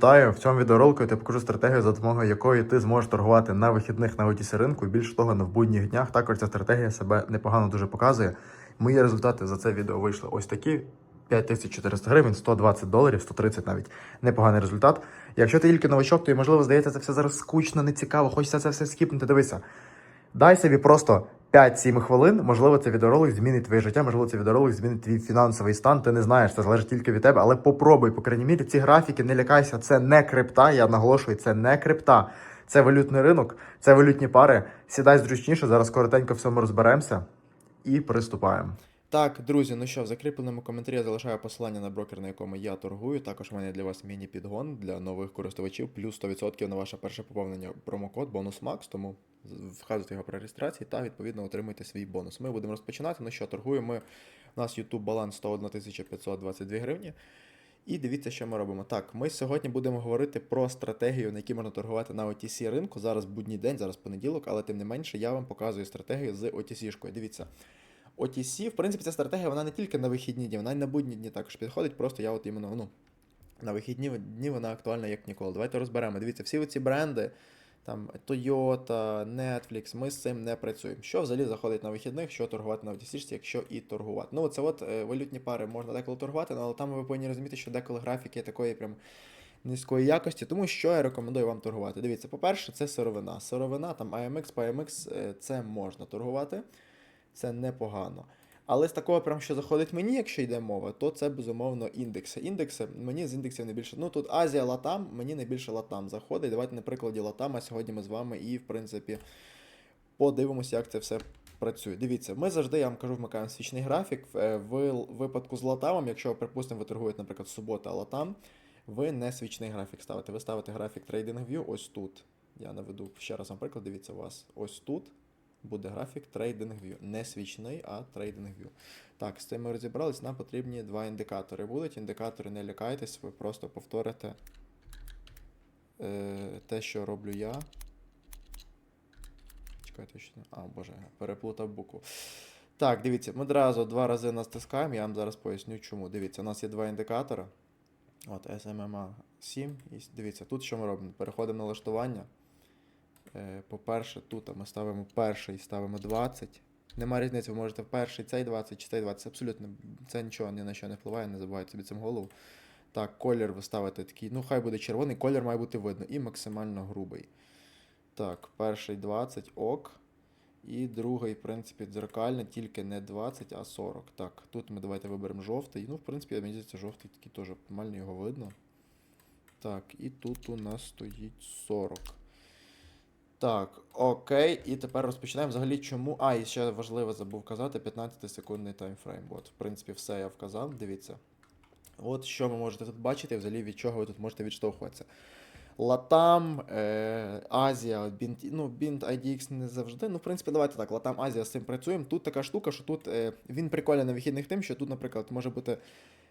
Вітаю! В цьому відеоролику я тобі покажу стратегію, за допомогою якої ти зможеш торгувати на вихідних на OTC ринку. І більше того, на в будніх днях також ця стратегія себе непогано дуже показує. Мої результати за це відео вийшли ось такі: 5400 гривень, 120 доларів, 130 навіть непоганий результат. Якщо ти тільки новачок, то і можливо здається, це все зараз скучно, нецікаво, хочеться це все скіпнути. Дивися. Дай собі просто 5-7 хвилин, можливо, це відеоролик змінить твоє життя, можливо, це відеоролик змінить твій фінансовий стан. Ти не знаєш, це залежить тільки від тебе, але попробуй, по крайній мірі, ці графіки, не лякайся, це не крипта. Я наголошую, це не крипта. Це валютний ринок, це валютні пари. Сідай зручніше, зараз коротенько в цьому розберемося і приступаємо. Так, друзі, ну що, в закріпленому коментарі я залишаю посилання на брокер, на якому я торгую. Також в мене для вас міні-підгон для нових користувачів, плюс 100% на ваше перше поповнення промокод бонус Max, тому вказуйте його при реєстрації та відповідно отримуйте свій бонус. Ми будемо розпочинати. Ну що, торгуємо. Ми, у нас YouTube баланс 101 522 гривні. І дивіться, що ми робимо. Так, ми сьогодні будемо говорити про стратегію, на якій можна торгувати на OTC ринку. Зараз будній день, зараз понеділок, але тим не менше я вам показую стратегію з OTC-шкою. Дивіться. OTC, в принципі, ця стратегія вона не тільки на вихідні дні, вона й на будні дні також підходить. Просто я от іменно ну, на вихідні дні вона актуальна як ніколи. Давайте розберемо. Дивіться, всі ці бренди, там Toyota, Netflix, ми з цим не працюємо. Що взагалі заходить на вихідних, що торгувати на OTC, якщо і торгувати. Ну, це от е, валютні пари можна деколи торгувати, але там ви повинні розуміти, що деколи графіки такої прям. Низької якості, тому що я рекомендую вам торгувати. Дивіться, по-перше, це сировина. Сировина, там AMX, PMX, е, це можна торгувати це непогано. Але з такого, прям, що заходить мені, якщо йде мова, то це безумовно індекси. Індекси мені з індексів найбільше. Ну тут Азія Латам, мені найбільше Латам заходить. Давайте на прикладі Латама сьогодні ми з вами і, в принципі, подивимося, як це все працює. Дивіться, ми завжди, я вам кажу, вмикаємо свічний графік. Е, В випадку з Латамом, якщо, припустимо, ви торгуєте, наприклад, субота Латам, ви не свічний графік ставите. Ви ставите графік TradingView ось тут. Я наведу ще раз вам приклад, дивіться у вас ось тут буде графік TradingView. Не свічний, а TradingView. Так, з цим ми розібрались. Нам потрібні два індикатори. Будуть індикатори, не лякайтесь, ви просто повторите е, те, що роблю я. Чекайте, що. А, боже, переплутав букву. Так, дивіться, ми одразу два рази настискаємо, я вам зараз поясню чому. Дивіться, у нас є два індикатори. От, SMMA 7. І дивіться, тут що ми робимо? Переходимо на налаштування. Е, По-перше, тут ми ставимо перший, і ставимо 20. Нема різниці, ви можете перший цей 20 чи цей 20. Абсолютно це нічого ні на що не впливає, не забувайте собі цим голову. Так, колір ви ставите такий, ну хай буде червоний, колір має бути видно і максимально грубий. Так, перший 20 ок. І другий, в принципі, дзеркальний, тільки не 20, а 40. Так, тут ми давайте виберемо жовтий. Ну, в принципі, мені здається, жовтий такий теж нормально його видно. Так, і тут у нас стоїть 40. Так, окей, і тепер розпочинаємо. Взагалі, чому. А, і ще важливо забув казати, 15-секундний таймфрейм. От, в принципі, все я вказав, дивіться. От що ви можете тут бачити, взагалі від чого ви тут можете відштовхуватися. Латам, е, Азія, Бінд, ну, Бінд IDX не завжди. Ну, в принципі, давайте так, Латам, Азія з цим працюємо. Тут така штука, що тут е, він прикольний на вихідних тим, що тут, наприклад, може бути.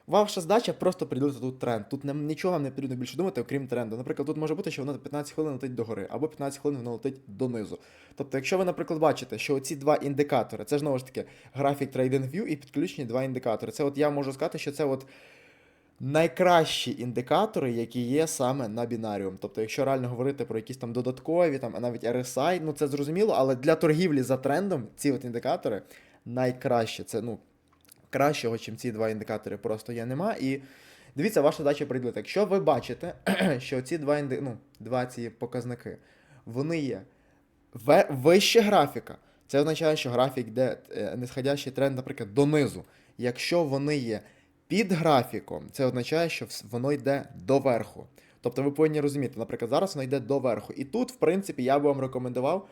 Ваша задача просто приділити тут тренд. Тут нічого вам не потрібно більше думати, окрім тренду. Наприклад, тут може бути, що воно 15 хвилин летить догори, або 15 хвилин воно летить донизу. Тобто, якщо ви, наприклад, бачите, що оці два індикатори, це ж знову ж таки графік TradingView і підключені два індикатори. Це от я можу сказати, що це от найкращі індикатори, які є саме на бінаріум. Тобто, якщо реально говорити про якісь там додаткові, там, а навіть RSI, ну це зрозуміло, але для торгівлі за трендом ці от індикатори найкраще. Це ну, кращого, чим ці два індикатори, просто є нема. І дивіться, ваша задача приділити. Якщо ви бачите, що ці два, інди... ну, два ці показники, вони є вище графіка, це означає, що графік йде е, нисходящий тренд, наприклад, донизу. Якщо вони є під графіком, це означає, що воно йде доверху. Тобто ви повинні розуміти, наприклад, зараз воно йде доверху. І тут, в принципі, я би вам рекомендував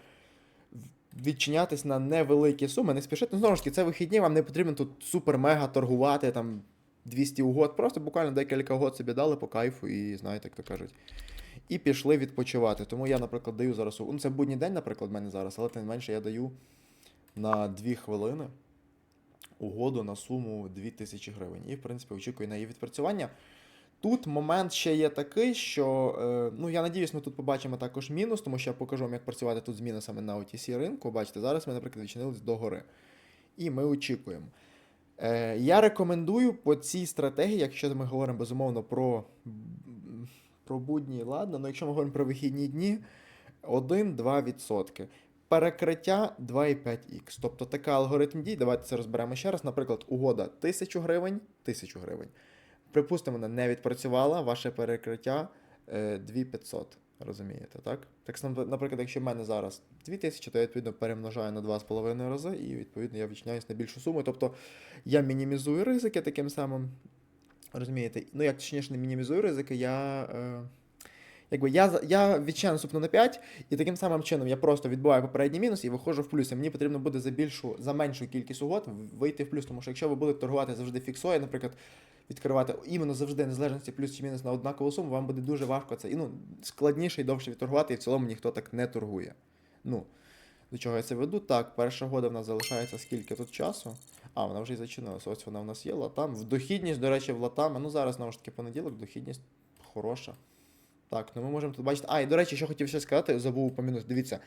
відчинятись на невеликі суми, не спішити. Ну, Знову ж таки, це вихідні, вам не потрібно тут супер-мега торгувати там 200 угод. Просто буквально декілька угод собі дали по кайфу і знаєте, як то кажуть. І пішли відпочивати. Тому я, наприклад, даю зараз. Ну, це будній день, наприклад, в мене зараз, але тим не менше я даю на 2 хвилини угоду на суму 2000 гривень. І, в принципі, очікую на її відпрацювання. Тут момент ще є такий, що е, ну я надіюсь, ми тут побачимо також мінус, тому що я покажу вам, як працювати тут з мінусами на OTC ринку. Бачите, зараз ми, наприклад, відчинились до гори. І ми очікуємо. Е, я рекомендую по цій стратегії, якщо ми говоримо безумовно про про будні, ладно, ну якщо ми говоримо про вихідні дні, 1-2%. Перекриття 2,5х. Тобто така алгоритм дій. Давайте це розберемо ще раз. Наприклад, угода 1000 гривень, 1000 гривень. Припустимо, вона не відпрацювала, ваше перекриття е, 2500. Розумієте, так? Так наприклад, якщо в мене зараз 2000, то я відповідно перемножаю на 2,5 рази, і відповідно я відчиняюсь на більшу суму. Тобто я мінімізую ризики таким самим. Розумієте? Ну, як точніше, не мінімізую ризики, я. Е, Якби я, я відчиняю наступну на 5, і таким самим чином я просто відбиваю попередній мінус і виходжу в плюс. І мені потрібно буде за більшу, за меншу кількість угод вийти в плюс. Тому що якщо ви будете торгувати завжди фіксою, наприклад, відкривати іменно завжди незалежності плюс чи мінус на однакову суму, вам буде дуже важко це і ну, складніше і довше відторгувати, і в цілому ніхто так не торгує. Ну, до чого я це веду? Так, перша года в нас залишається скільки тут часу? А, вона вже і зачинилася. Ось вона в нас є. Латам. В дохідність, до речі, в Латам. Ну зараз знову ж таки понеділок, дохідність хороша. Так, ну ми можемо тут бачити. А, і до речі, що хотів ще сказати, забув упомянути. Дивіться,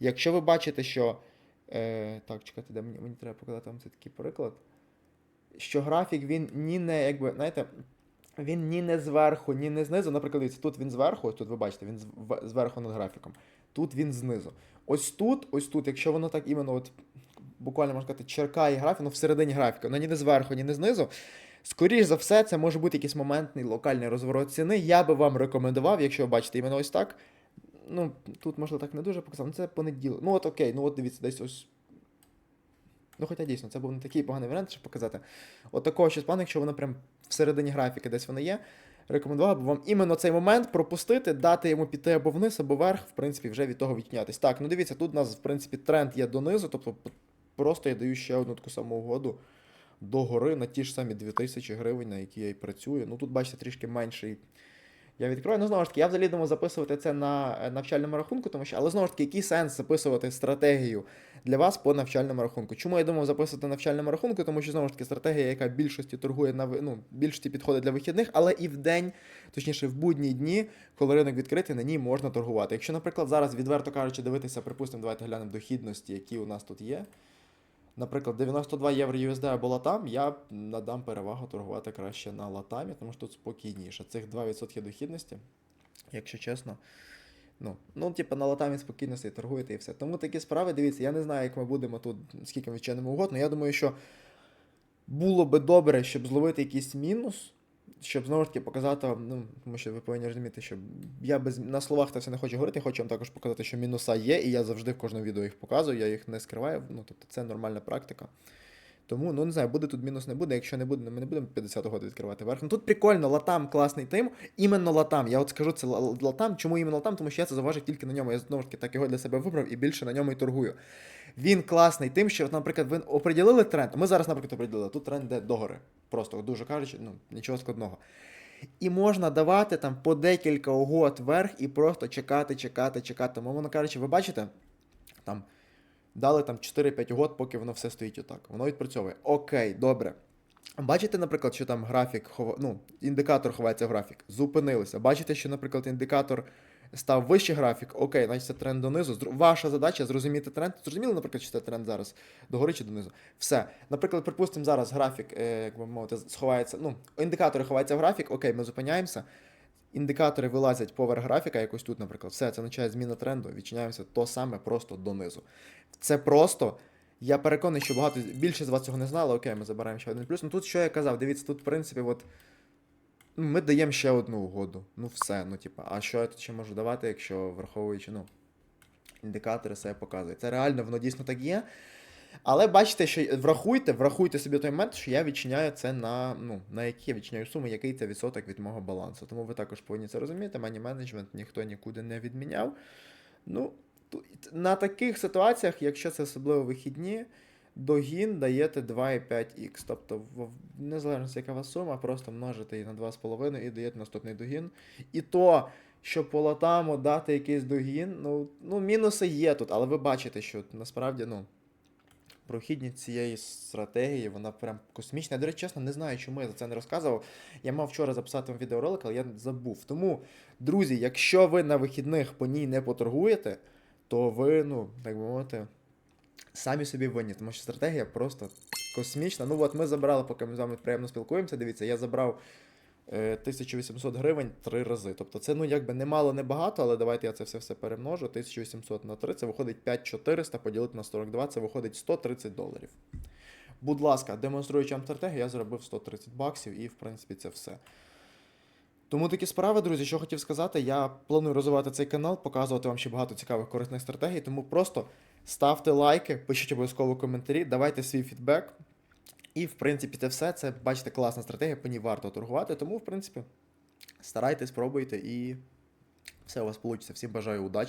якщо ви бачите, що. Е, так, чекайте, де мені, мені треба показати вам цей такий приклад. Що графік він ні не, якби, знаєте, він ні не зверху, ні не знизу. Наприклад, тут він зверху, тут ви бачите, він зверху над графіком. Тут він знизу. Ось тут, ось тут, якщо воно так іменно от, буквально можна сказати, черкає графік, ну всередині графіка, воно ні не зверху, ні не знизу. Скоріш за все, це може бути якийсь моментний локальний розворот ціни. Я би вам рекомендував, якщо ви бачите іменно ось так. Ну, тут можливо так не дуже показав, ну це понеділок. Ну от окей, ну от дивіться, десь ось. Ну, хоча дійсно, це був не такий поганий варіант, щоб показати. От такого щось плану, якщо воно прям всередині графіки десь воно є, рекомендував би вам іменно цей момент пропустити, дати йому піти або вниз, або вверх, в принципі, вже від того віднятись. Так, ну дивіться, тут у нас, в принципі, тренд є донизу, тобто просто я даю ще одну таку саму угоду до гори на ті ж самі 2000 гривень, на які я і працюю. Ну тут, бачите, трішки менший. Я відкрою. Ну, знову ж таки, я взагалі думав записувати це на е, навчальному рахунку, тому що, але знову ж таки, який сенс записувати стратегію для вас по навчальному рахунку? Чому я думав записувати на навчальному рахунку? Тому що знову ж таки стратегія, яка більшості торгує на ну, більшості підходить для вихідних, але і в день, точніше, в будні дні, коли ринок відкритий, на ній можна торгувати. Якщо, наприклад, зараз відверто кажучи, дивитися, припустимо, давайте глянемо дохідності, які у нас тут є. Наприклад, 92 євро USD або латам, я надам перевагу торгувати краще на латамі, тому що тут спокійніше. Цих 2% дохідності, якщо чесно. Ну, ну, типу, на латамі спокійно собі торгуєте і все. Тому такі справи, дивіться, я не знаю, як ми будемо тут, скільки ми вчинимо угод, я думаю, що було би добре, щоб зловити якийсь мінус, щоб знову ж таки показати, ну, тому що ви повинні розуміти, що я без на словах та все не хочу говорити, я хочу вам також показати, що мінуса є, і я завжди в кожному відео їх показую, я їх не скриваю. Ну, тобто це нормальна практика. Тому, ну не знаю, буде тут мінус, не буде. Якщо не буде, ми не будемо 50 года відкривати верх. Ну тут прикольно, латам класний тим. Іменно латам. Я от скажу це латам. Чому іменно латам? Тому що я це заважив тільки на ньому. Я знову ж таки так його для себе вибрав і більше на ньому і торгую. Він класний тим, що, наприклад, ви оприділили тренд. Ми зараз, наприклад, оприділили. Тут тренд йде догори. Просто дуже кажучи, ну нічого складного. І можна давати там по декілька угод вверх і просто чекати, чекати, чекати. Мовно кажучи, ви бачите, там дали там 4-5 угод, поки воно все стоїть отак. Воно відпрацьовує. Окей, добре. Бачите, наприклад, що там графік, ну, індикатор ховається в графік. Зупинилися. Бачите, що, наприклад, індикатор став вище графік, окей, значить це тренд донизу. Ваша задача зрозуміти тренд. Зрозуміли, наприклад, що це тренд зараз догори чи донизу. Все. Наприклад, припустимо, зараз графік, е, як би мовити, сховається. Ну, індикатори ховаються в графік, окей, ми зупиняємося. Індикатори вилазять поверх графіка, якось тут, наприклад. Все, це означає зміна тренду, відчиняємося то саме просто донизу. Це просто. Я переконаний, що багато більше з вас цього не знали. Окей, ми забираємо ще один плюс. Ну тут що я казав, дивіться, тут, в принципі, от. Ну, Ми даємо ще одну угоду. Ну все, ну типа, а що я тут ще можу давати, якщо враховуючи, ну, індикатори себе показують. Це реально, воно дійсно так є. Але бачите, що врахуйте, врахуйте собі той момент, що я відчиняю це на, ну, на які я відчиняю суму, який це відсоток від мого балансу. Тому ви також повинні це розуміти. Мані менеджмент ніхто нікуди не відміняв. Ну, на таких ситуаціях, якщо це особливо вихідні, догін даєте 2,5х. Тобто, незалежно яка вас сума, просто множите її на 2,5 і даєте наступний догін. І то, що по латаму дати якийсь догін, ну, ну, мінуси є тут, але ви бачите, що насправді, ну. Прохідність цієї стратегії, вона прям космічна. Я, до речі, чесно, не знаю, чому я за це не розказував. Я мав вчора записати вам відеоролик, але я забув. Тому, друзі, якщо ви на вихідних по ній не поторгуєте, то ви, ну, так би мовити, самі собі винні, тому що стратегія просто космічна. Ну от ми забрали, поки ми з вами приємно спілкуємося. Дивіться, я забрав е, 1800 гривень три рази. Тобто це ну якби не мало, не багато, але давайте я це все все перемножу. 1800 на 3, це виходить 5400 поділити на 42, це виходить 130 доларів. Будь ласка, демонструючи вам стратегію, я зробив 130 баксів і, в принципі, це все. Тому такі справи, друзі, що хотів сказати, я планую розвивати цей канал, показувати вам ще багато цікавих корисних стратегій. Тому просто ставте лайки, пишіть обов'язково коментарі, давайте свій фідбек. І, в принципі, це все. Це, бачите, класна стратегія, по ній варто торгувати. Тому, в принципі, старайтесь, пробуйте і все у вас вийде. Всім бажаю удачі.